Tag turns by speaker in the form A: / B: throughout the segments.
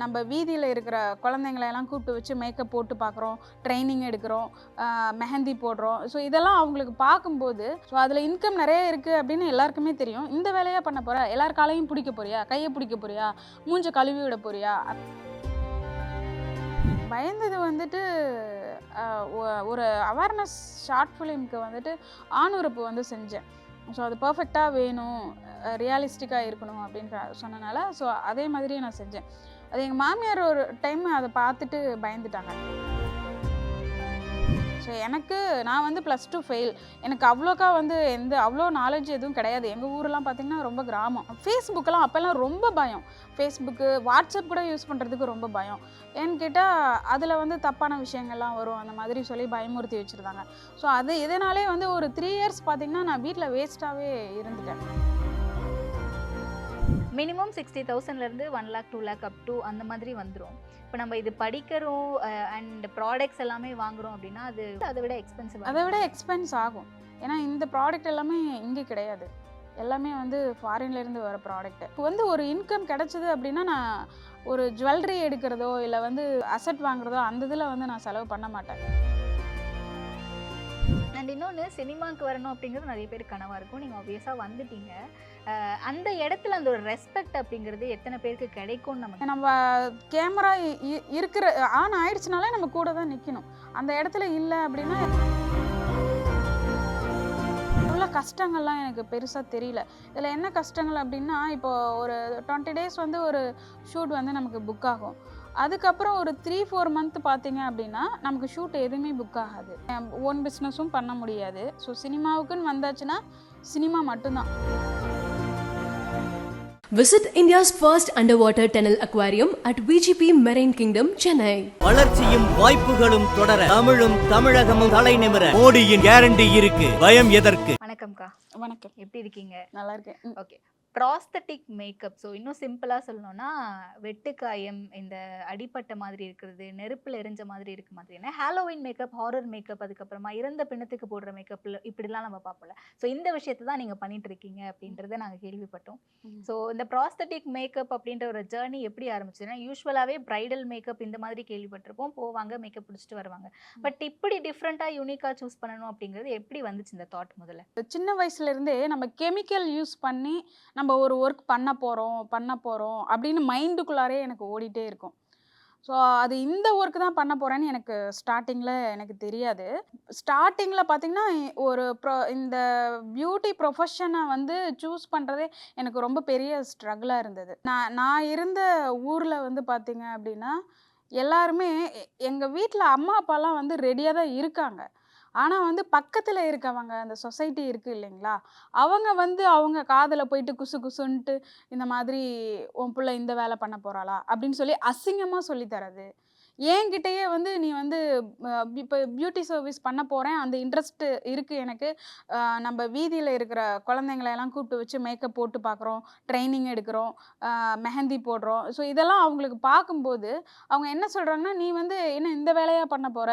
A: நம்ம வீதியில் இருக்கிற குழந்தைங்களை எல்லாம் கூப்பிட்டு வச்சு மேக்கப் போட்டு பார்க்குறோம் ட்ரைனிங் எடுக்கிறோம் மெஹந்தி போடுறோம். ஸோ இதெல்லாம் அவங்களுக்கு பார்க்கும்போது ஸோ அதில் இன்கம் நிறைய இருக்குது அப்படின்னு எல்லாருக்குமே தெரியும். இந்த வேலையாக பண்ண போகிற எல்லார் காலையும் பிடிக்க போறியா? கையை பிடிக்க போறியா? மூஞ்ச கழுவி விட போறியா? பயந்தது வந்துட்டு ஒரு அவேர்னஸ் ஷார்ட் ஃபிலிம்க்கு வந்துட்டு ஆணுறுப்பு வந்து செஞ்சேன். ஸோ அது பர்ஃபெக்டாக வேணும் ரியாலிஸ்டிக்காக இருக்கணும் அப்படின்ற சொன்னனால ஸோ அதே மாதிரியே நான் செஞ்சேன். அது எங்கள் மாமியார் ஒரு டைம் அதை பார்த்துட்டு பயந்துட்டாங்க. ஸோ எனக்கு நான் வந்து ப்ளஸ் டூ ஃபெயில் எனக்கு அவ்வளோக்கா வந்து எந்த அவ்வளோ நாலேஜ் எதுவும் கிடையாது. எங்கள் ஊரெலாம் பார்த்திங்கன்னா ரொம்ப கிராமம். ஃபேஸ்புக்கெல்லாம் அப்போல்லாம் ரொம்ப பயம். ஃபேஸ்புக்கு வாட்ஸ்அப் கூட யூஸ் பண்ணுறதுக்கு ரொம்ப பயம். ஏன்னு கேட்டால் அதில் வந்து தப்பான விஷயங்கள்லாம் வரும். அந்த மாதிரி சொல்லி பயமுறுத்தி வச்சுருந்தாங்க. ஸோ அது இதனாலே வந்து ஒரு த்ரீ இயர்ஸ் பார்த்திங்கன்னா நான் வீட்டில் வேஸ்ட்டாகவே இருந்துட்டேன்.
B: மினிமம் சிக்ஸ்டி தௌசண்ட்லேருந்து one lakh two lakh up to அந்த மாதிரி வந்துடும் இப்போ நம்ம இது படிக்கிறோம் அண்ட் ப்ராடக்ட்ஸ் எல்லாமே வாங்குறோம் அப்படின்னா அது அதை விட எக்ஸ்பென்சிவ்
A: அதை விட எக்ஸ்பென்ஸ் ஆகும். ஏன்னா இந்த ப்ராடக்ட் எல்லாமே இங்கே கிடையாது. எல்லாமே வந்து ஃபாரின்ல இருந்து வர ப்ராடக்ட் இப்போ வந்து ஒரு இன்கம் கிடைச்சது அப்படின்னா நான் ஒரு ஜுவல்லரி எடுக்கிறதோ இல்லை வந்து அசட் வாங்குறதோ அந்த இதில் வந்து நான் செலவு பண்ண மாட்டேன்.
B: அண்ட் இன்னொன்று சினிமாவுக்கு வரணும் அப்படிங்கிறது நிறைய பேர் கனவாக இருக்கும். நீங்கள் ஆப்வியஸாக வந்துட்டீங்க. அந்த இடத்துல அந்த ஒரு ரெஸ்பெக்ட் அப்படிங்கிறது எத்தனை பேருக்கு கிடைக்கும்னு நம்ம
A: நம்ம கேமரா இருக்கிற ஆன் ஆயிடுச்சுனாலே நம்ம கூட தான் நிற்கணும் அந்த இடத்துல இல்லை அப்படின்னா உள்ள கஷ்டங்கள்லாம் எனக்கு பெருசாக தெரியல. இதில் என்ன கஷ்டங்கள் அப்படின்னா இப்போ ஒரு டுவெண்ட்டி டேஸ் வந்து ஒரு ஷூட் வந்து நமக்கு புக் ஆகும். அதுக்கப்புறம் ஒரு த்ரீ ஃபோர் மந்த் பார்த்தீங்க அப்படின்னா நமக்கு ஷூட் எதுவுமே புக் ஆகாது. ஓன் பிஸ்னஸும் பண்ண முடியாது. ஸோ சினிமாவுக்குன்னு வந்தாச்சுன்னா சினிமா மட்டும்தான்.
C: Visit India's first underwater tunnel aquarium at VGP Marine Kingdom, Chennai.
D: வளர்ச்சியும் வாய்ப்புகளும் தொடர தமிழும் தமிழகமும் தலை நிமிர. மோடியின் கேரண்டி இருக்கு. பயம் எதற்கு?
B: வணக்கம்க்கா.
A: வணக்கம்.
B: எப்படி இருக்கீங்க?
A: நல்லா இருக்கேன்.
B: ஓகே. Prosthetic makeup. ஸோ இன்னும் சிம்பிளாக சொல்லணும்னா வெட்டுக்காயம் இந்த அடிப்பட்ட மாதிரி இருக்கிறது நெருப்பில் எரிஞ்ச மாதிரி இருக்க மாதிரியான ஹாலோவின் மேக்கப் ஹாரர் மேக்கப் அதுக்கப்புறமா இறந்த பிணத்துக்கு போடுற மேக்கப்பில் இப்படிலாம் நம்ம பார்ப்போம்ல. ஸோ இந்த விஷயத்தை தான் நீங்கள் பண்ணிட்டு இருக்கீங்க அப்படின்றத நாங்கள் கேள்விப்பட்டோம். ஸோ இந்த ப்ராஸ்தட்டிக் மேக்கப் அப்படின்ற ஒரு ஜேர்னி எப்படி ஆரம்பிச்சதுன்னா யூஸ்வலாகவே பிரைடல் மேக்கப் இந்த மாதிரி கேள்விப்பட்டிருப்போம். போவாங்க மேக்கப் பிடிச்சிட்டு வருவாங்க. பட் இப்படி டிஃப்ரெண்ட்டாக யூனிக்காக சூஸ் பண்ணணும் அப்படிங்கிறது எப்படி வந்துச்சு இந்த தாட் முதல்ல?
A: சின்ன வயசுல இருந்தே நம்ம கெமிக்கல் யூஸ் பண்ணி நம்ம ஒரு ஒர்க் பண்ண போகிறோம் பண்ண போகிறோம் அப்படின்னு மைண்டுக்குள்ளாரே எனக்கு ஓடிட்டே இருக்கும். ஸோ அது இந்த ஒர்க் தான் பண்ண போகிறேன்னு எனக்கு ஸ்டார்டிங்கில் எனக்கு தெரியாது. ஸ்டார்டிங்கில் பார்த்தீங்கன்னா ஒரு ப்ரொ இந்த பியூட்டி ப்ரொஃபஷனை வந்து சூஸ் பண்ணுறதே எனக்கு ரொம்ப பெரிய ஸ்ட்ரகிளாக இருந்தது. நான் நான் இருந்த ஊரில் வந்து பார்த்தீங்க அப்படின்னா எல்லாருமே எங்கள் வீட்டில் அம்மா அப்பாலாம் வந்து ரெடியாக தான் இருக்காங்க. ஆனால் வந்து பக்கத்தில் இருக்கவங்க அந்த சொசைட்டி இருக்குது இல்லைங்களா? அவங்க வந்து அவங்க காதில் போயிட்டு குசு குசுன்ட்டு இந்த மாதிரி உன் பிள்ளை இந்த வேலை பண்ண போகிறாளா அப்படின்னு சொல்லி அசிங்கமாக சொல்லித்தரது என்கிட்டயே வந்து நீ வந்து இப்போ பியூட்டி சர்வீஸ் பண்ண போகிறேன் அந்த இன்ட்ரெஸ்ட்டு இருக்குது எனக்கு. நம்ம வீதியில் இருக்கிற குழந்தைங்களெல்லாம் கூப்பிட்டு வச்சு மேக்கப் போட்டு பார்க்குறோம் ட்ரைனிங் எடுக்கிறோம் மெஹந்தி போடுறோம். ஸோ இதெல்லாம் அவங்களுக்கு பார்க்கும்போது அவங்க என்ன சொல்கிறாங்கன்னா நீ வந்து என்ன இந்த வேலையாக பண்ண போகிற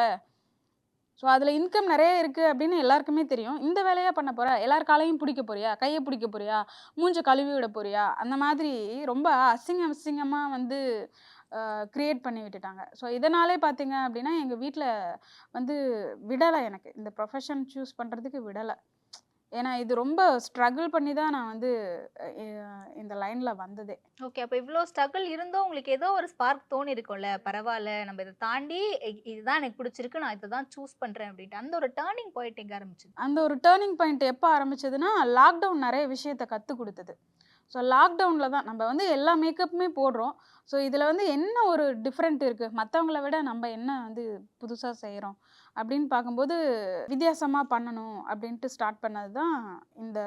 A: ஸோ அதில் இன்கம் நிறைய இருக்குது அப்படின்னு எல்லாருக்குமே தெரியும். இந்த வேலையாக பண்ண போகிற எல்லார் காலையும் பிடிக்க போறியா? கையை பிடிக்க போறியா? மூஞ்ச கழுவி விட போறியா? அந்த மாதிரி ரொம்ப அசிங்கம் அசிங்கமாக வந்து க்ரியேட் பண்ணி விட்டுட்டாங்க. ஸோ இதனாலே பார்த்தீங்க அப்படின்னா எங்கள் வீட்டில் வந்து விடலை எனக்கு. இந்த ப்ரொஃபஷன் சூஸ் பண்ணுறதுக்கு விடலை. ஏன்னா இது ரொம்ப ஸ்ட்ரகிள் பண்ணி தான் நான் வந்து அஹ் இந்த லைனில் வந்ததே.
B: ஓகே. அப்போ இவ்வளோ ஸ்ட்ரகிள் இருந்தும் உங்களுக்கு ஏதோ ஒரு ஸ்பார்க் தோணி இருக்கும்ல பரவாயில்ல நம்ம இதை தாண்டி இ- இதுதான் எனக்கு பிடிச்சிருக்கு நான் இதை தான் சூஸ் பண்ணுறேன் அப்படின்ட்டு. அந்த ஒரு டேர்னிங் பாயிண்ட் எங்கே ஆரம்பிச்சது?
A: அந்த ஒரு டேர்னிங் பாயிண்ட் எப்போ ஆரம்பிச்சதுன்னா லாக்டவுன் நிறைய விஷயத்த கற்றுக் கொடுத்தது. ஸோ லாக்டவுனில் தான் நம்ம வந்து எல்லா மேக்கப்புமே போடுறோம். ஸோ இதில் வந்து என்ன ஒரு டிஃப்ரெண்ட் இருக்குது மற்றவங்கள விட நம்ம என்ன வந்து புதுசாக செய்கிறோம் அப்படின்னு பார்க்கும்போது வித்தியாசமாக பண்ணணும் அப்படின்ட்டு ஸ்டார்ட் பண்ணது தான் இந்த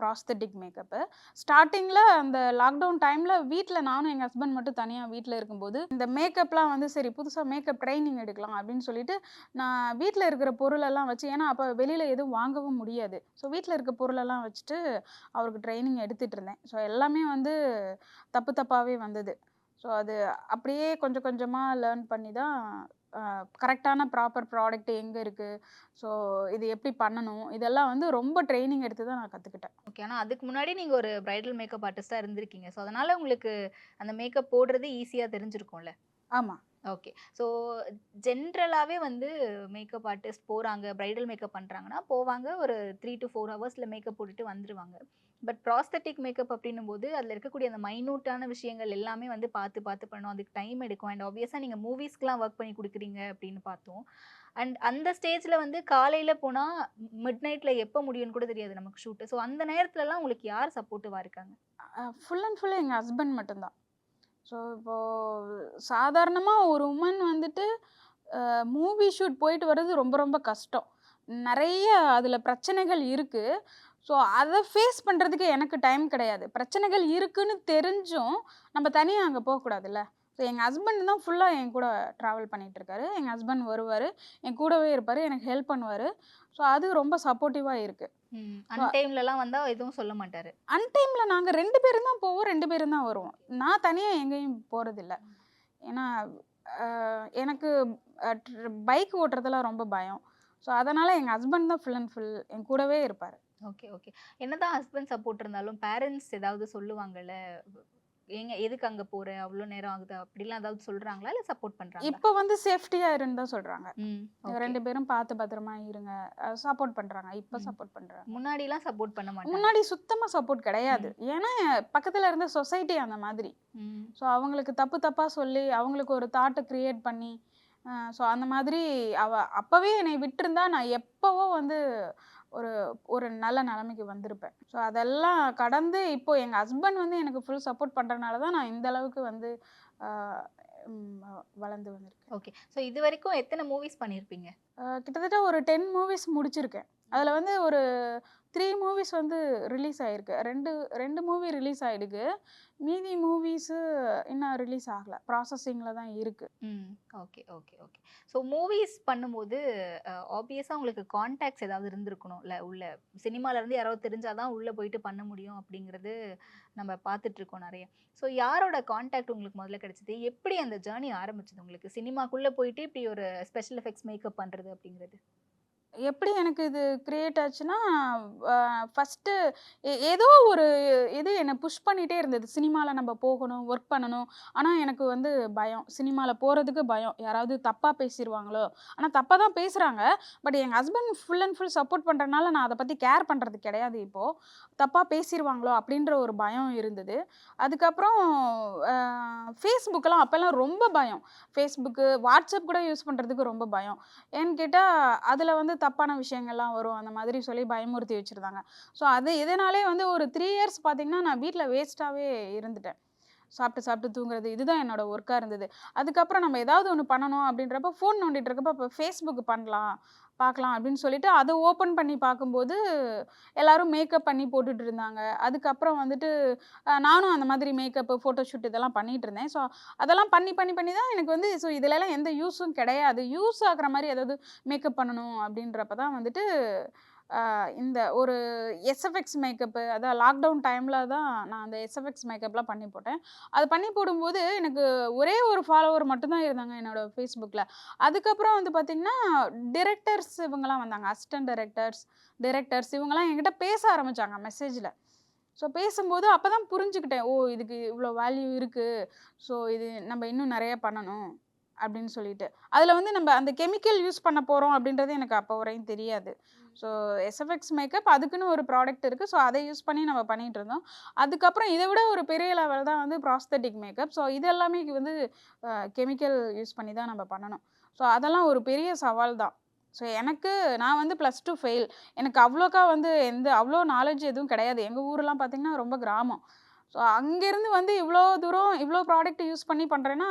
A: ப்ராஸ்தட்டிக் மேக்கப்பு ஸ்டார்டிங்கில் அந்த லாக்டவுன் டைமில் வீட்டில் நானும் எங்கள் ஹஸ்பண்ட் மட்டும் தனியாக வீட்டில் இருக்கும்போது இந்த மேக்கப்லாம் வந்து சரி புதுசாக மேக்கப் ட்ரைனிங் எடுக்கலாம் அப்படின்னு சொல்லிட்டு நான் வீட்டில் இருக்கிற பொருளெல்லாம் வச்சு ஏன்னா அப்போ வெளியில் எதுவும் வாங்கவும் முடியாது. ஸோ வீட்டில் இருக்க பொருளெல்லாம் வச்சுட்டு அவருக்கு ட்ரைனிங் எடுத்துகிட்டு இருந்தேன். ஸோ எல்லாமே வந்து தப்பு தப்பாகவே வந்தது. ஸோ அது அப்படியே கொஞ்சம் கொஞ்சமாக லேர்ன் பண்ணி தான் கரெக்டான ப்ராப்பர் ப்ராடக்ட் எங்கே இருக்குது ஸோ இது எப்படி பண்ணணும்? இதெல்லாம் வந்து ரொம்ப ட்ரைனிங் எடுத்து தான் நான் கற்றுக்கிட்டேன்
B: ஓகே ஆனா அதுக்கு முன்னாடி நீங்க ஒரு பிரைடல் மேக்கப் ஆர்டிஸ்டா இருந்திருக்கீங்க. ஸோ அதனால உங்களுக்கு அந்த மேக்கப் போடுறது ஈஸியா தெரிஞ்சிருக்கும்ல?
A: ஆமாம்
B: ஓகே ஸோ ஜென்ரலாகவே வந்து மேக்கப் ஆர்டிஸ்ட் போகிறாங்க பிரைடல் மேக்கப் பண்ணுறாங்கன்னா போவாங்க. ஒரு த்ரீ டு ஃபோர் ஹவர்ஸில் மேக்கப் போட்டுட்டு வந்துடுவாங்க பட் ப்ராஸ்தட்டிக் மேக்கப் அப்படின்னும் போது அதில் இருக்கக்கூடிய அந்த மைனூட்டான விஷயங்கள் எல்லாமே வந்து பார்த்து பார்த்து பண்ணணும். அதுக்கு டைம் எடுக்கும். அண்ட் ஆப்வியஸாக நீங்கள் மூவிஸ்க்கெலாம் ஒர்க் பண்ணி கொடுக்குறீங்க அப்படின்னு பார்த்தோம். அண்ட் அந்த ஸ்டேஜில் வந்து காலையில் போனால் மிட் நைட்டில் எப்போ முடியும்னு கூட தெரியாது நமக்கு ஷூட்டு ஸோ அந்த நேரத்துலலாம் உங்களுக்கு யார் சப்போர்ட்டிவாக இருக்காங்க?
A: ஃபுல் அண்ட் ஃபுல் எங்கள் ஹஸ்பண்ட் மட்டும்தான். ஸோ இப்போது சாதாரணமாக ஒரு உமன் வந்துட்டு மூவி ஷூட் போயிட்டு வர்றது ரொம்ப ரொம்ப கஷ்டம். நிறைய அதில் பிரச்சனைகள் இருக்குது ஸோ அதை ஃபேஸ் பண்ணுறதுக்கு எனக்கு டைம் கிடையாது. பிரச்சனைகள் இருக்குன்னு தெரிஞ்சும் நம்ம தனியாக அங்கே போகக்கூடாதுல்ல ஸோ எங்கள் ஹஸ்பண்ட் தான் ஃபுல்லாக என் கூட ட்ராவல் பண்ணிகிட்டு இருக்காரு. எங்கள் ஹஸ்பண்ட் வருவார். என் கூடவே இருப்பார். எனக்கு ஹெல்ப் பண்ணுவார். ஸோ அது ரொம்ப சப்போர்ட்டிவாக இருக்குது
B: அந்த டைம்லலாம் வந்தால் எதுவும் சொல்ல மாட்டார்.
A: அன்டைமில் நாங்கள் ரெண்டு பேரும் தான் போவோம். ரெண்டு பேரும் தான் வருவோம். நான் தனியாக எங்கேயும் போகிறதில்ல ஏன்னா எனக்கு பைக் ஓட்டுறதுலாம் ரொம்ப பயம். ஸோ அதனால் எங்கள் ஹஸ்பண்ட் தான் ஃபுல் அண்ட் ஃபுல் என் கூடவே இருப்பார்.
B: Okay okay. என்னதான் ஹஸ்பண்ட் சப்போர்ட் இருந்தாலும் பேரண்ட்ஸ் ஏதாவது சொல்லுவாங்கல்ல ஏங்க எதுக்கு அங்க போற? அவ்வளோ நேரம் ஆகுது. அப்படிலாம் ஏதாவது சொல்றாங்களா? இல்ல சப்போர்ட் பண்றாங்களா?
A: இப்போ வந்து சேஃப்டியாக இருந்து
B: okay.
A: ரெண்டு பேரும் பார்த்து பத்திரமா இருங்க. சப்போர்ட் பண்ணுறாங்க இப்போ. சப்போர்ட் பண்ணுறாங்க
B: முன்னாடிலாம் சப்போர்ட் பண்ண மாட்டாங்க.
A: முன்னாடி சுத்தமாக சப்போர்ட் கிடையாது. ஏன்னா பக்கத்தில் இருந்த சொசைட்டி அந்த மாதிரி. ஸோ அவங்களுக்கு தப்பு தப்பாக சொல்லி அவங்களுக்கு ஒரு தாட்டை க்ரியேட் பண்ணி ஸோ அந்த மாதிரி அவ அப்போவே என்னை விட்டிருந்தா நான் எப்போவோ வந்து ஒரு ஒரு நல்ல நிலைமைக்கு வந்திருப்பேன். ஸோ அதெல்லாம் கடந்து இப்போ எங்கள் ஹஸ்பண்ட் வந்து எனக்கு ஃபுல் சப்போர்ட் பண்ணுறதுனால தான் நான் இந்த அளவுக்கு வந்து வளர்ந்து வந்திருக்கேன்.
B: ஓகே ஸோ இது வரைக்கும் எத்தனை மூவிஸ் பண்ணியிருப்பீங்க
A: கிட்டத்தட்ட ஒரு டென் மூவிஸ் முடிச்சிருக்கேன். அதில் வந்து ஒரு த்ரீ மூவிஸ் வந்து ரிலீஸ் ஆகிருக்கு ரெண்டு ரெண்டு மூவி ரிலீஸ் ஆகிடுக்கு மீதி மூவிஸு இன்னும் ரிலீஸ் ஆகலை. ப்ராசஸிங்கில் தான் இருக்குது
B: ம். Okay okay okay. So movies பண்ணும்போது ஆப்வியஸாக உங்களுக்கு கான்டாக்ட்ஸ் ஏதாவது இருந்திருக்கணும் இல்லை உள்ள சினிமால யாராவது தெரிஞ்சால் தான் உள்ளே போயிட்டு பண்ண முடியும் அப்படிங்கிறது நம்ம பார்த்துட்ருக்கோம் நிறைய. ஸோ யாரோட கான்டாக்ட் உங்களுக்கு முதல்ல கிடைச்சது? எப்படி அந்த ஜேர்னி ஆரம்பிச்சது உங்களுக்கு? சினிமாக்குள்ளே போயிட்டு இப்படி ஒரு ஸ்பெஷல் எஃபெக்ட்ஸ் மேக்கப் பண்ணுறது அப்படிங்கிறது?
A: எப்படி எனக்கு இது கிரியேட் ஆச்சுன்னா ஃபஸ்ட்டு ஏதோ ஒரு இது என்னை புஷ் பண்ணிகிட்டே இருந்தது. சினிமாவில் நம்ம போகணும் ஒர்க் பண்ணணும். ஆனால் எனக்கு வந்து பயம். சினிமாவில் போகிறதுக்கு பயம். யாராவது தப்பாக பேசிடுவாங்களோ ஆனால் தப்பாக தான் பேசுகிறாங்க பட் எங்கள் husband full and full support பண்ணுறதுனால நான் அதை பற்றி கேர் பண்ணுறது கிடையாது இப்போது தப்பாக பேசிடுவாங்களோ அப்படின்ற ஒரு பயம் இருந்தது. அதுக்கப்புறம் ஃபேஸ்புக்கெல்லாம் அப்போல்லாம் ரொம்ப பயம். ஃபேஸ்புக்கு வாட்ஸ்அப் கூட யூஸ் பண்ணுறதுக்கு ரொம்ப பயம். ஏன்னு கேட்டால் அதில் வந்து தப்பான விஷயங்கள்லாம் வரும். அந்த மாதிரி சொல்லி பயமுறுத்தி வச்சுருந்தாங்க. ஸோ அது இதனாலே வந்து ஒரு த்ரீ இயர்ஸ் பார்த்தீங்கன்னா நான் வீட்டில் வேஸ்ட்டாகவே இருந்துட்டேன். சாப்பிட்டு சாப்பிட்டு தூங்குறது இதுதான் என்னோட ஒர்க்காக இருந்தது. அதுக்கப்புறம் நம்ம ஏதாவது ஒன்று பண்ணணும் அப்படின்றப்ப ஃபோன் நோண்டிட்டு இருக்கப்ப இப்போ ஃபேஸ்புக் பண்ணலாம் பார்க்கலாம் அப்படின்னு சொல்லிட்டு அதை ஓப்பன் பண்ணி பார்க்கும்போது எல்லாரும் மேக்கப் பண்ணி போட்டுட்டு இருந்தாங்க. அதுக்கப்புறம் வந்துட்டு நானும் அந்த மாதிரி மேக்கப்பு ஃபோட்டோஷூட் இதெல்லாம் பண்ணிட்டு இருந்தேன். ஸோ அதெல்லாம் பண்ணி பண்ணி பண்ணி தான் எனக்கு வந்து ஸோ இதிலலாம் எந்த யூஸும் கிடையாது. யூஸ் ஆகுற மாதிரி ஏதாவது மேக்கப் பண்ணணும் அப்படின்றப்ப தான் வந்துட்டு இந்த ஒரு எஸ்எஃப்எக்ஸ் மேக்கப்பு அதான் லாக்டவுன் டைமில் தான் நான் அந்த எஸ்எஃப்எக்ஸ் மேக்கப்லாம் பண்ணி போட்டேன். அது பண்ணி போடும்போது எனக்கு ஒரே ஒரு ஃபாலோவர் மட்டும்தான் இருந்தாங்க என்னோடய ஃபேஸ்புக்கில் அதுக்கப்புறம் வந்து பார்த்திங்கன்னா டிரெக்டர்ஸ் இவங்கெல்லாம் வந்தாங்க. அசிஸ்டன்ட் டைரக்டர்ஸ் டிரெக்டர்ஸ் இவங்கெல்லாம் என்கிட்ட பேச ஆரம்பித்தாங்க மெசேஜில் ஸோ பேசும்போது அப்போ தான் புரிஞ்சுக்கிட்டேன். ஓ இதுக்கு இவ்வளோ வேல்யூ இருக்குது ஸோ இது நம்ம இன்னும் நிறைய பண்ணணும் அப்படின்னு சொல்லிட்டு. அதில் வந்து நம்ம அந்த கெமிக்கல் யூஸ் பண்ண போகிறோம் அப்படின்றது எனக்கு அப்போ வரையும் தெரியாது. ஸோ எஸ்எஃப்எக்ஸ் மேக்கப் அதுக்குன்னு ஒரு ப்ராடக்ட் இருக்குது ஸோ அதை யூஸ் பண்ணி நம்ம பண்ணிகிட்டு இருந்தோம். அதுக்கப்புறம் இதை விட ஒரு பெரிய லெவல் தான் வந்து ப்ராஸ்தட்டிக் மேக்கப் ஸோ இது எல்லாமே வந்து கெமிக்கல் யூஸ் பண்ணி தான் நம்ம பண்ணணும். ஸோ அதெல்லாம் ஒரு பெரிய சவால் தான். ஸோ எனக்கு நான் வந்து ப்ளஸ் டூ ஃபெயில் எனக்கு அவ்வளோக்கா வந்து எந்த அவ்வளோ நாலேஜ் எதுவும் கிடையாது. எங்கள் ஊரெலாம் பார்த்திங்கன்னா ரொம்ப கிராமம். ஸோ அங்கேருந்து வந்து இவ்வளோ தூரம் இவ்வளோ ப்ராடக்ட் யூஸ் பண்ணி பண்ணுறேன்னா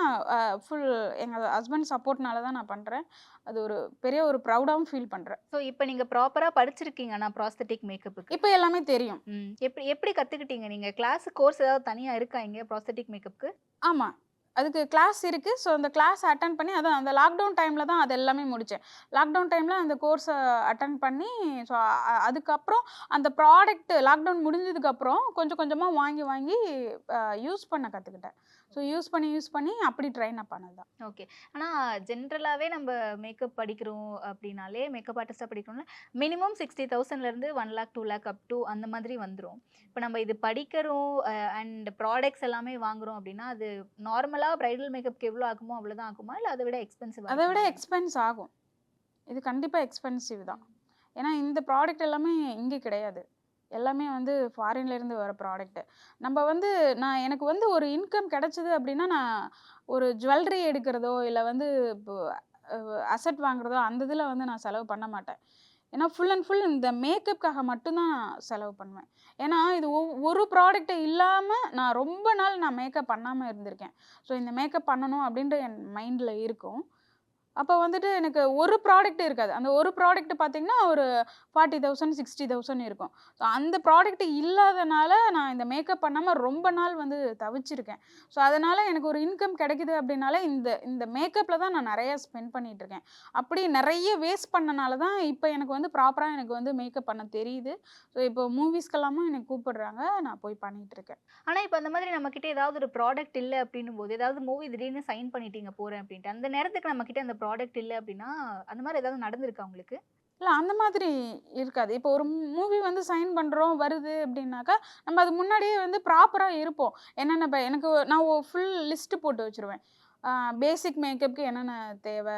A: ஃபுல் எங்கள் ஹஸ்பண்ட் சப்போர்ட்னால தான் நான் பண்ணுறேன் அது ஒரு பெரிய ஒரு ப்ரௌடாகவும் ஃபீல் பண்ணுறேன்
B: ஸோ இப்போ நீங்கள் ப்ராப்பராக படிச்சிருக்கீங்க ஆனால் ப்ராஸ்தட்டிக் மேக்கப்புக்கு?
A: இப்போ எல்லாமே தெரியும்.
B: எப்படி எப்படி கற்றுக்கிட்டீங்க நீங்கள் கிளாஸ் கோர்ஸ் ஏதாவது தனியாக இருக்கா இங்கே ப்ராஸ்தட்டிக் மேக்கப்புக்கு?
A: ஆமாம் அதுக்கு கிளாஸ் இருக்குது ஸோ அந்த கிளாஸ் அட்டன் பண்ணி அதான் அந்த லாக்டவுன் டைமில் தான் அது எல்லாமே முடித்தேன் லாக்டவுன் டைமில் அந்த கோர்ஸை அட்டன் பண்ணி ஸோ அதுக்கப்புறம் அந்த ப்ராடக்ட் லாக்டவுன் முடிஞ்சதுக்கப்புறம் கொஞ்சம் கொஞ்சமாக வாங்கி வாங்கி யூஸ் பண்ண கற்றுக்கிட்டேன் ஸோ யூஸ் பண்ணி யூஸ் பண்ணி அப்படி ட்ரெயின் அப் ஆனது தான்.
B: ஓகே ஆனா ஜென்ரலாவே நம்ம மேக்கப் படிக்கிறோம் அப்படின்னாலே மேக்கப் ஆர்டிஸ்டா படிக்கிறோம்னா மினிமம் சிக்ஸ்டி தௌசண்ட்லேருந்து one lakh two lakh up to அந்த மாதிரி வந்துரும். இப்போ நம்ம இது படிக்கிறோம் அண்ட் ப்ராடக்ட்ஸ் எல்லாமே வாங்குறோம் அப்படின்னா அது நார்மலா பிரைடல் மேக்கப்க்கு எவ்வளோ ஆகுமோ அவ்வளோதான் ஆகுமா? இல்லை அதை விட எக்ஸ்பென்சிவ்
A: அதை விட எக்ஸ்பென்ஸ் ஆகும். இது கண்டிப்பாக எக்ஸ்பென்சிவ் தான். ஏன்னா இந்த ப்ராடக்ட் எல்லாமே இங்கே கிடையாது. எல்லாமே வந்து ஃபாரின்லேருந்து வர ப்ராடக்ட்டு நம்ம வந்து நான் எனக்கு வந்து ஒரு இன்கம் கிடைச்சது அப்படின்னா நான் ஒரு ஜுவல்லரி எடுக்கிறதோ இல்லை வந்து இப்போ அசட் வாங்குறதோ அந்த இதில் வந்து நான் செலவு பண்ண மாட்டேன். ஏன்னா ஃபுல் அண்ட் ஃபுல் இந்த மேக்கப்புக்காக மட்டும்தான் நான் செலவு பண்ணுவேன். ஏன்னா இது ஒரு ப்ராடக்ட்டை இல்லாமல் நான் ரொம்ப நாள் நான் மேக்கப் பண்ணாமல் இருந்திருக்கேன். ஸோ இந்த மேக்கப் பண்ணணும் அப்படின்ற என் மைண்டில் இருக்கும். அப்போ வந்துட்டு எனக்கு ஒரு ப்ராடக்ட் இருக்காது. அந்த ஒரு ப்ராடக்ட் பார்த்தீங்கன்னா ஒரு ஃபார்ட்டி தௌசண்ட் சிக்ஸ்டி தௌசண்ட் இருக்கும். ஸோ அந்த ப்ராடக்ட் இல்லாதனால நான் இந்த மேக்கப் பண்ணாமல் ரொம்ப நாள் வந்து தவிச்சிருக்கேன். ஸோ அதனால் எனக்கு ஒரு இன்கம் கிடைக்குது அப்படின்னால இந்த இந்த மேக்கப்பில் தான் நான் நிறையா ஸ்பெண்ட் பண்ணிகிட்ருக்கேன் அப்படி நிறைய வேஸ்ட் பண்ணனால தான் இப்போ எனக்கு வந்து ப்ராப்பராக எனக்கு வந்து மேக்கப் பண்ண தெரியுது. ஸோ இப்போ மூவிஸ்க்கெல்லாமும் எனக்கு கூப்பிடுறாங்க நான் போய் பண்ணிகிட்ருக்கேன்
B: ஆனால் இப்போ அந்த மாதிரி நம்மக்கிட்ட ஏதாவது ஒரு ப்ராடக்ட் இல்லை அப்படின்னும் போது ஏதாவது மூவி திடீர்னு சைன் பண்ணிட்டீங்க போகிறேன் அப்படின்ட்டு அந்த நேரத்துக்கு நம்மக்கிட்ட அந்த ப்ராடக்ட் இல்லை அப்படின்னா அந்த மாதிரி ஏதாவது நடந்திருக்கா உங்களுக்கு?
A: இல்லை அந்த மாதிரி இருக்காது. இப்போ ஒரு மூவி வந்து சைன் பண்ணுறோம் வருது அப்படின்னாக்கா நம்ம அது முன்னாடியே வந்து ப்ராப்பராக இருப்போம். என்னென்ன இப்போ எனக்கு நான் ஃபுல் லிஸ்ட்டு போட்டு வச்சுருவேன். பேசிக் மேக்கப்புக்கு என்னென்ன தேவை?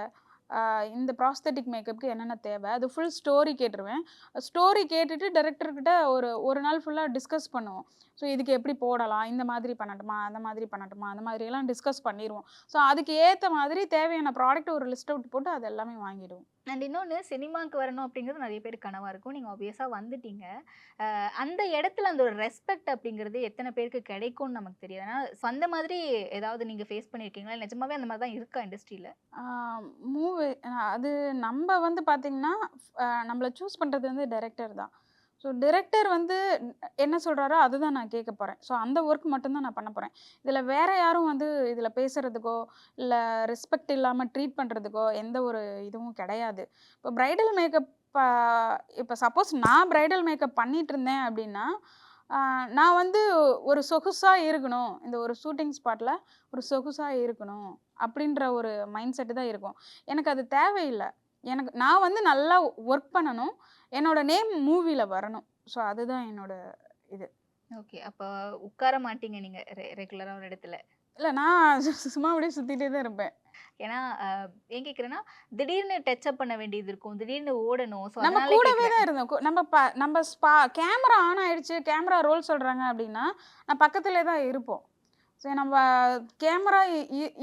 A: இந்த ப்ராஸ்தட்டிக் மேக்கப்புக்கு என்னென்ன தேவை? அது ஃபுல் ஸ்டோரி கேட்டுருவேன். ஸ்டோரி கேட்டுட்டு டேரக்டர்கிட்ட ஒரு ஒரு நாள் ஃபுல்லாக டிஸ்கஸ் பண்ணுவோம். ஸோ இதுக்கு எப்படி போடலாம்? இந்த மாதிரி பண்ணட்டுமா? அந்த மாதிரி பண்ணட்டுமா? அந்த மாதிரியெல்லாம் டிஸ்கஸ் பண்ணிடுவோம் ஸோ அதுக்கு ஏற்ற மாதிரி தேவையான ப்ராடக்ட் ஒரு லிஸ்ட் அவுட் போட்டு அது எல்லாமே வாங்கிடுவோம்.
B: அண்ட் இன்னொன்று சினிமாவுக்கு வரணும் அப்படிங்கிறது நிறைய பேர் கனவாக இருக்கும். நீங்கள் ஆப்வியஸாக வந்துட்டீங்க. அந்த இடத்துல அந்த ஒரு ரெஸ்பெக்ட் அப்படிங்கிறது எத்தனை பேருக்கு கிடைக்கும்னு நமக்கு தெரியாது. ஆனால் சொந்த மாதிரி ஏதாவது நீங்கள் ஃபேஸ் பண்ணியிருக்கீங்களா நிஜமாவே அந்த மாதிரி தான் இருக்கா இண்டஸ்ட்ரியில்
A: மூவி அது நம்ம வந்து பார்த்திங்கன்னா நம்மளை சூஸ் பண்ணுறது வந்து டைரக்டர் தான். ஸோ டிரெக்டர் வந்து என்ன சொல்கிறாரோ அதுதான் நான் கேட்க போகிறேன் ஸோ அந்த ஒர்க் மட்டும்தான் நான் பண்ண போகிறேன் இதில் வேறு யாரும் வந்து இதில் பேசுகிறதுக்கோ இல்லை ரெஸ்பெக்ட் இல்லாமல் ட்ரீட் பண்ணுறதுக்கோ எந்த ஒரு இதுவும் கிடையாது. இப்போ ப்ரைடல் மேக்கப் இப்போ சப்போஸ் நான் ப்ரைடல் மேக்கப் பண்ணிட்டு இருந்தேன் அப்படின்னா நான் வந்து ஒரு சொகுசாக இருக்கணும். இந்த ஒரு ஷூட்டிங் ஸ்பாட்டில் ஒரு சொகுசாக இருக்கணும் அப்படின்ற ஒரு மைண்ட் செட்டு தான் இருக்கும். எனக்கு அது தேவையில்லை. எனக்கு நான் வந்து நல்லா ஒர்க் பண்ணணும். என்னோட நேம் மூவியில் வரணும். ஸோ அதுதான் என்னோட
B: ஓகே அப்போ உட்கார மாட்டீங்க நீங்கள் ரெ ரெகுலராக ஒரு இடத்துல.
A: இல்லை நான் சும்மா அப்படியே சுற்றிட்டே தான் இருப்பேன்.
B: ஏன்னா ஏன் கேட்குறேன்னா திடீர்னு டச்சப் பண்ண வேண்டியது இருக்கும். திடீர்னு ஓடணும். ஸோ
A: நம்ம கூடவே தான் இருந்தோம். நம்ம ப நம்ம ஸ்பா கேமரா ஆன் ஆயிடுச்சு கேமரா ரோல் சொல்கிறாங்க அப்படின்னா நான் பக்கத்துலேயே தான் இருப்போம். சரி நம்ம கேமரா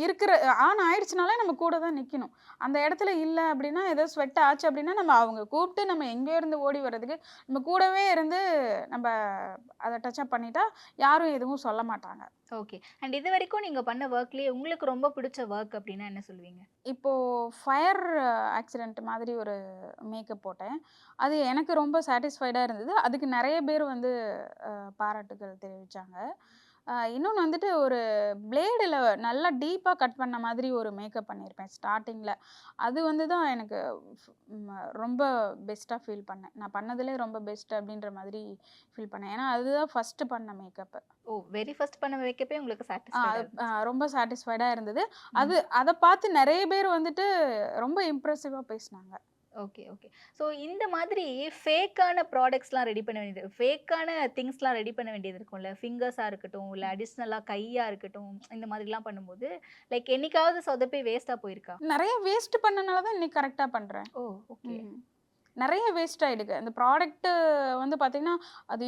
A: இருக்கிற ஆன் ஆயிடுச்சுனாலே நம்ம கூட தான் நிற்கணும் அந்த இடத்துல இல்லை அப்படின்னா ஏதோ ஸ்வெட் ஆச்சு அப்படின்னா நம்ம அவங்க கூப்பிட்டு நம்ம எங்கேயோ இருந்து ஓடி வர்றதுக்கு நம்ம கூடவே இருந்து நம்ம அதை டச்சப் பண்ணிட்டா யாரும் எதுவும் சொல்ல மாட்டாங்க.
B: ஓகே அண்ட் இது வரைக்கும் நீங்கள் பண்ண ஒர்க்லேயே உங்களுக்கு ரொம்ப பிடிச்ச ஒர்க் அப்படின்னா என்ன சொல்லுவீங்க?
A: இப்போது ஃபயர் ஆக்சிடெண்ட் மாதிரி ஒரு மேக்கப் போட்டேன். அது எனக்கு ரொம்ப சாட்டிஸ்ஃபைடாக இருந்தது. அதுக்கு நிறைய பேர் வந்து பாராட்டுகள் தெரிவித்தாங்க இன்னொன்று வந்துட்டு ஒரு பிளேடில் நல்லா டீப்பாக கட் பண்ண மாதிரி ஒரு மேக்கப் பண்ணியிருப்பேன் ஸ்டார்டிங்கில் அது வந்து தான் எனக்கு ரொம்ப பெஸ்ட்டாக ஃபீல் பண்ணேன். நான் பண்ணதுலே ரொம்ப பெஸ்ட் அப்படின்ற மாதிரி ஃபீல் பண்ணேன். ஏன்னா அதுதான் ஃபஸ்ட்டு பண்ண மேக்கப்பு
B: ஓ வெரி ஃபர்ஸ்ட் பண்ண வைக்கப்பே உங்களுக்கு
A: ஆ, ரொம்ப சாட்டிஸ்ஃபைடாக இருந்தது. அது அதை பார்த்து நிறைய பேர் வந்துட்டு ரொம்ப இம்ப்ரெசிவாக பேசினாங்க.
B: ஓகே ஓகே ஸோ இந்த மாதிரி ஃபேக்கான ப்ராடக்ட்ஸ்லாம் ரெடி பண்ண வேண்டியது ஃபேக்கான திங்ஸ்லாம் ரெடி பண்ண வேண்டியது இருக்கும்ல. ஃபிங்கர்ஸாக இருக்கட்டும் இல்லை அடிஷ்னலாக கையாக இருக்கட்டும் இந்த மாதிரிலாம் பண்ணும்போது லைக் என்னைக்காவது சொதப்பி வேஸ்ட்டாக போயிருக்கா?
A: நிறைய வேஸ்ட் பண்ணனால தான் இன்னைக்கு கரெக்டாக பண்ணுறேன்
B: ஓ ஓகே
A: நிறைய வேஸ்ட் ஆகிடுக்கு அந்த ப்ராடக்ட்டு வந்து பார்த்திங்கன்னா அது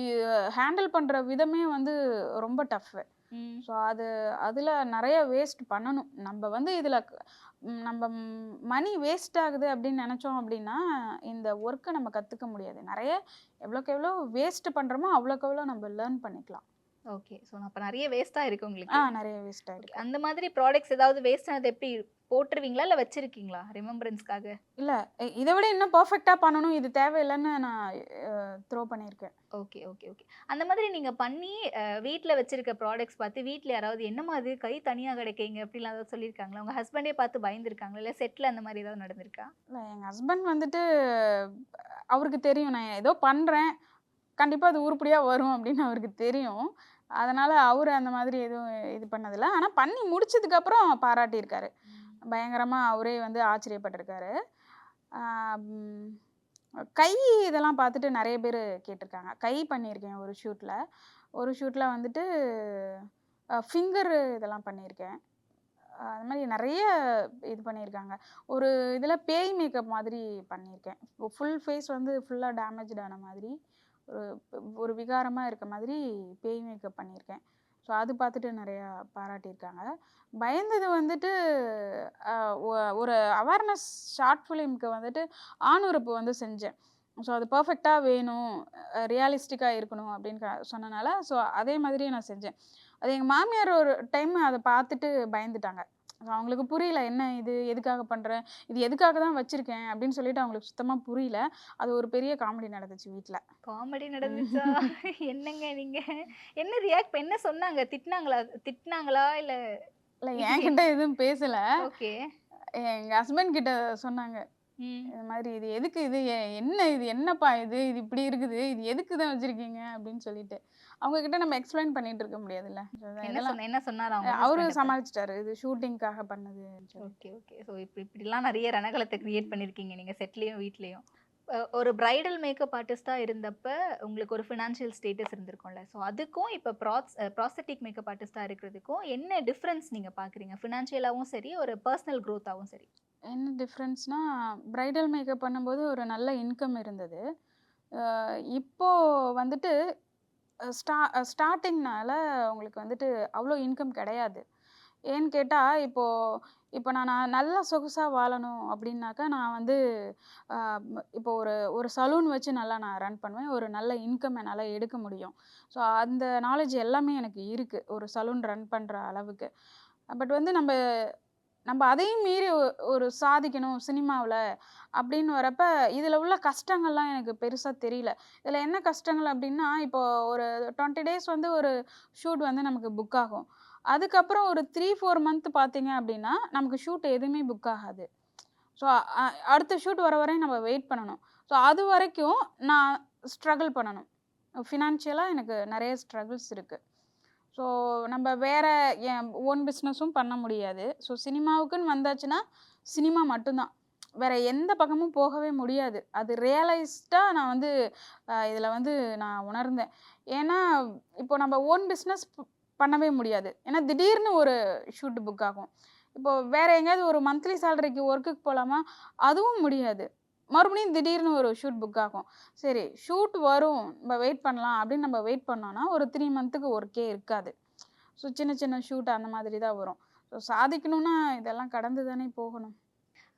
A: ஹேண்டில் பண்ணுற விதமே வந்து ரொம்ப டஃப்பு ஸோ அது அதில் நிறைய வேஸ்ட் பண்ணணும். நம்ம வந்து இதில் நம்ம மணி வேஸ்ட் ஆகுது அப்படின்னு நினச்சோம் அப்படின்னா இந்த ஒர்க்கை நம்ம கற்றுக்க முடியாது. நிறைய எவ்வளோக்கு எவ்வளோ வேஸ்ட் பண்ணுறோமோ அவ்வளோக்கு எவ்வளோ நம்ம லேர்ன் பண்ணிக்கலாம்.
B: ஓகே ஸோ அப்போ நிறைய வேஸ்ட்டாக இருக்கு
A: ஆ
B: உங்களுக்கு
A: நிறைய வேஸ்ட் ஆகிடுக்கு
B: அந்த மாதிரி ப்ராடக்ட்ஸ் ஏதாவது வேஸ்ட் ஆனது எப்படி போட்டுருவீங்களா இல்லை வச்சிருக்கீங்களா ரிமெம்பரன்ஸ்க்காக
A: இல்லை இதை விட இன்னும் பர்ஃபெக்டாக பண்ணணும். இது தேவையில்லைன்னு நான் த்ரோ பண்ணியிருக்கேன்.
B: Okay okay okay. அந்த மாதிரி நீங்கள் பண்ணி வீட்டில் வச்சிருக்க ப்ராடக்ட்ஸ் பார்த்து வீட்டில் யாராவது என்னம்மா அது கை தனியாக கிடைக்கீங்க அப்படிலாம் ஏதாவது சொல்லியிருக்காங்களா? உங்கள் ஹஸ்பண்டே பார்த்து பயந்துருக்காங்களா? இல்லை செட்டில் அந்த மாதிரி ஏதாவது நடந்திருக்கா?
A: இல்லை எங்கள் ஹஸ்பண்ட் வந்துட்டு அவருக்கு தெரியும். நான் ஏதோ பண்ணுறேன் கண்டிப்பாக அது உருப்படியாக வரும் அப்படின்னு அவருக்கு தெரியும். அதனால் அவர் அந்த மாதிரி எதுவும் இது பண்ணதில்ல. ஆனால் பண்ணி முடிச்சதுக்கப்புறம் பாராட்டியிருக்காரு. பயங்கரமாக அவரே வந்து ஆச்சரியப்பட்டிருக்காரு. கை இதெல்லாம் பார்த்துட்டு நிறைய பேர் கேட்டிருக்காங்க. கை பண்ணியிருக்கேன் ஒரு ஷூட்டில் ஒரு ஷூட்டில் வந்துட்டு ஃபிங்கர் இதெல்லாம் பண்ணியிருக்கேன். அது மாதிரி நிறைய இது பண்ணியிருக்காங்க. ஒரு இதில் பேய் மேக்கப் மாதிரி பண்ணியிருக்கேன். ஃபுல் ஃபேஸ் வந்து ஃபுல்லாக டேமேஜ்டான ஆன மாதிரி ஒரு ஒரு விகாரமாக இருக்க மாதிரி பேய் மேக்கப் பண்ணியிருக்கேன். ஸோ அது பார்த்துட்டு நிறையா பாராட்டியிருக்காங்க. பயந்தது வந்துட்டு ஒ- ஒரு அவேர்னஸ் ஷார்ட் ஃபிலிம்க்கு வந்துட்டு ஆணுறுப்பு வந்து செஞ்சேன். ஸோ அது பர்ஃபெக்டாக வேணும் ரியாலிஸ்டிக்காக இருக்கணும் அப்படின்னு சொன்னனால ஸோ அதே மாதிரியே நான் செஞ்சேன். அது எங்கள் மாமியார் ஒரு டைம் அதை பார்த்துட்டு பயந்துட்டாங்க. அவங்களுக்கு புரியல என்ன இது? எதுக்காக பண்ணுறேன் இது எதுக்காக தான் வச்சுருக்கேன்? அப்படின்னு சொல்லிட்டு அவங்களுக்கு சுத்தமாக புரியல. அது ஒரு பெரிய காமெடி நடந்துச்சு வீட்டில்
B: காமெடி நடந்துச்சா? என்னங்க நீங்க? என்ன ரியாக்ட் என்ன சொன்னாங்க? திட்டினாங்களா? திட்டினாங்களா? இல்ல
A: இல்லை என்கிட்ட எதுவும் பேசலை.
B: ஓகே.
A: எங்கள் ஹஸ்பண்ட் கிட்ட சொன்னாங்க. இது மாதிரி இது எதுக்கு இது? என்ன இது? என்னப்பா இது? இது இப்படி இருக்குது. இது எதுக்கு தான் வச்சுருக்கீங்க? அப்படின்னு சொல்லிட்டு. அவங்க கிட்ட நம்ம எக்ஸ்பிளைன் பண்ணிட்டு இருக்க முடியாதுல்ல.
B: என்ன சொன்னாரு அவங்க
A: அவரு சமாளிச்சிட்டாரு. இது ஷூட்டிங்காக பண்ணது
B: ஓகே ஓகே ஸோ இப்படி இப்படிலாம் நிறைய ரணகலத்தை கிரியேட் பண்ணியிருக்கீங்க நீங்கள் செட்லேயும் வீட்லேயும். ஒரு பிரைடல் மேக்கப் ஆர்டிஸ்டாக இருந்தப்ப உங்களுக்கு ஒரு ஃபினான்ஷியல் ஸ்டேட்டஸ் இருந்திருக்கும்ல. ஸோ அதுக்கும் இப்போ ப்ராஸ் ப்ராஸ்தட்டிக் மேக்கப் ஆர்டிஸ்டாக இருக்கிறதுக்கும் என்ன டிஃப்ரென்ஸ் நீங்கள் பார்க்குறீங்க ஃபினான்ஷியலாகவும் சரி ஒரு பர்சனல் க்ரோத்தாகவும் சரி.
A: என்ன டிஃப்ரென்ஸ்னா பிரைடல் மேக்கப் பண்ணும்போது ஒரு நல்ல இன்கம் இருந்தது. அஹ் இப்போ வந்துட்டு ஸ்டா ஸ்டார்டிங்னால உங்களுக்கு வந்துட்டு அவ்வளோ இன்கம் கிடையாது. ஏன்னு கேட்டால் இப்போது இப்போ நான் நான் நல்லா சொகுசாக வாழணும் அப்படின்னாக்கா நான் வந்து இப்போ ஒரு ஒரு சலூன் வச்சு நல்லா நான் ரன் பண்ணுவேன். ஒரு நல்ல இன்கம் என்னால் எடுக்க முடியும். ஸோ அந்த நாலேஜ் எல்லாமே எனக்கு இருக்குது ஒரு சலூன் ரன் பண்ணுற அளவுக்கு. பட் வந்து நம்ம நம்ம அதையும் மீறி ஒ- ஒரு சாதிக்கணும் சினிமாவில் அப்படின்னு வரப்ப இதில் உள்ள கஷ்டங்கள்லாம் எனக்கு பெருசாக தெரியல. இதில் என்ன கஷ்டங்கள் அப்படின்னா இப்போ ஒரு டுவெண்ட்டி டேஸ் வந்து ஒரு ஷூட் வந்து நமக்கு புக் ஆகும். அதுக்கப்புறம் ஒரு த்ரீ ஃபோர் மந்த் பார்த்தீங்க அப்படின்னா நமக்கு ஷூட் எதுவுமே புக் ஆகாது. ஸோ அடுத்த ஷூட் வர வரையும் நம்ம வெயிட் பண்ணணும். ஸோ அது வரைக்கும் நான் ஸ்ட்ரகிள் பண்ணணும். ஃபினான்ஷியலாக எனக்கு நிறைய ஸ்ட்ரகிள்ஸ் இருக்குது ஸோ நம்ம வேறு என் ஓன் பிஸ்னஸும் பண்ண முடியாது. ஸோ சினிமாவுக்குன்னு வந்தாச்சுன்னா சினிமா மட்டும்தான். வேறு எந்த பக்கமும் போகவே முடியாது. அது ரியலைஸ்டாக நான் வந்து இதில் வந்து நான் உணர்ந்தேன். ஏன்னா இப்போ நம்ம ஓன் பிஸ்னஸ் பண்ணவே முடியாது. ஏன்னா திடீர்னு ஒரு ஷூட் புக் ஆகும். இப்போது வேறு எங்கேயாவது ஒரு மந்த்லி சேலரிக்கு ஒர்க்குக்கு போகலாமா அதுவும் முடியாது. மறுபடியும் திடீர்னு ஒரு ஷூட் புக் ஆகும். சரி ஷூட் வரும். நம்ம வெயிட் பண்ணலாம் அப்படின்னு நம்ம வெயிட் பண்ணோன்னா ஒரு த்ரீ மந்த்துக்கு ஒர்க்கே இருக்காது. ஸோ சின்ன சின்ன ஷூட் அந்த மாதிரி தான் வரும். ஸோ சாதிக்கணும்னா இதெல்லாம் கடந்து தானே போகணும்.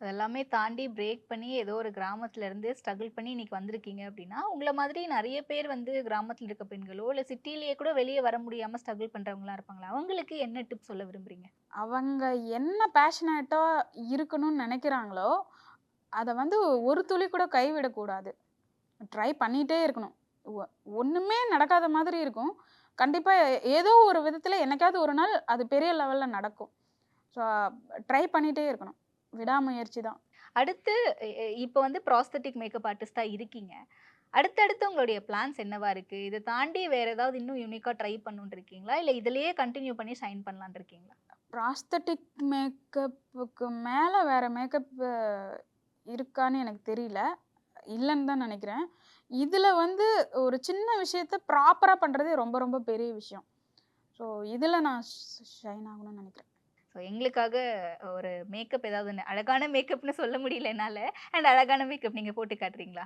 B: அதெல்லாமே தாண்டி பிரேக் பண்ணி ஏதோ ஒரு கிராமத்துல இருந்து ஸ்ட்ரகிள் பண்ணி இன்னைக்கு வந்திருக்கீங்க அப்படின்னா உங்களை மாதிரி நிறைய பேர் வந்து கிராமத்தில் இருக்க பெண்களோ இல்லை சிட்டிலேயே கூட வெளியே வர முடியாமல் ஸ்ட்ரகிள் பண்ணுறவங்களாம் இருப்பாங்களா? அவங்களுக்கு என்ன டிப் சொல்ல விரும்புறீங்க?
A: அவங்க என்ன பேஷனேட்டாக இருக்கணும்னு நினைக்கிறாங்களோ அதை வந்து ஒரு துளி கூட கைவிடக்கூடாது. ட்ரை பண்ணிகிட்டே இருக்கணும். ஒன்றுமே நடக்காத மாதிரி இருக்கும். கண்டிப்பாக ஏதோ ஒரு விதத்தில் என்னைக்காவது ஒரு நாள் அது பெரிய லெவலில் நடக்கும். ஸோ ட்ரை பண்ணிகிட்டே இருக்கணும். விடாமுயற்சி தான்.
B: அடுத்து இப்போ வந்து ப்ராஸ்தட்டிக் மேக்கப் ஆர்டிஸ்டா இருக்கீங்க. அடுத்தடுத்து உங்களுடைய பிளான்ஸ் என்னவா இருக்கு? இதை தாண்டி வேற ஏதாவது இன்னும் யூனிக்கா ட்ரை பண்ணணும்னு இருக்கீங்களா? இல்லை இதுலயே கண்டினியூ பண்ணி ஷைன் பண்ணலாம்னு இருக்கீங்களா?
A: ப்ராஸ்தட்டிக் மேக்கப்புக்கு மேலே வேறு மேக்கப் இருக்கான்னு எனக்கு தெரியல. இல்லைன்னு தான் நினைக்கிறேன். இதில் வந்து ஒரு சின்ன விஷயத்த ப்ராப்பராக பண்ணுறதே ரொம்ப ரொம்ப பெரிய விஷயம். ஸோ இதில் நான் ஷைன் ஆகணும்னு நினைக்கிறேன்.
B: ஸோ எங்களுக்காக ஒரு மேக்கப் ஏதாவது அழகான மேக்கப்னு சொல்ல முடியல என்னால. அண்ட் அழகான மேக்கப் நீங்க போட்டு காட்டுறீங்களா?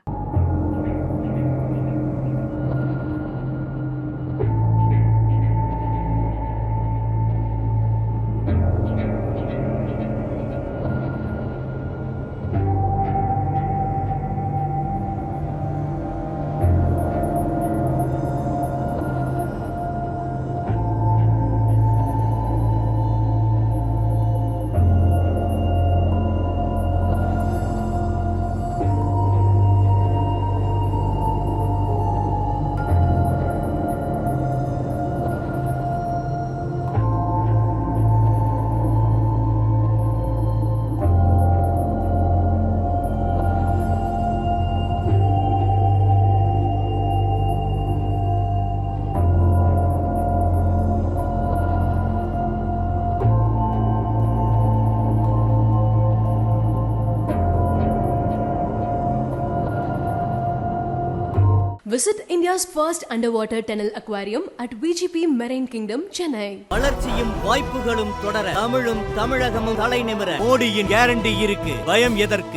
C: Visit India's first under water tunnel aquarium at VGP marine kingdom Chennai
D: வளர்ச்சியும் வாய்ப்புகளும் தொடர தமிழும் தமிழகமும் தலைநிமிர மோடியின் கேரண்டி இருக்கு பயம் எதற்கு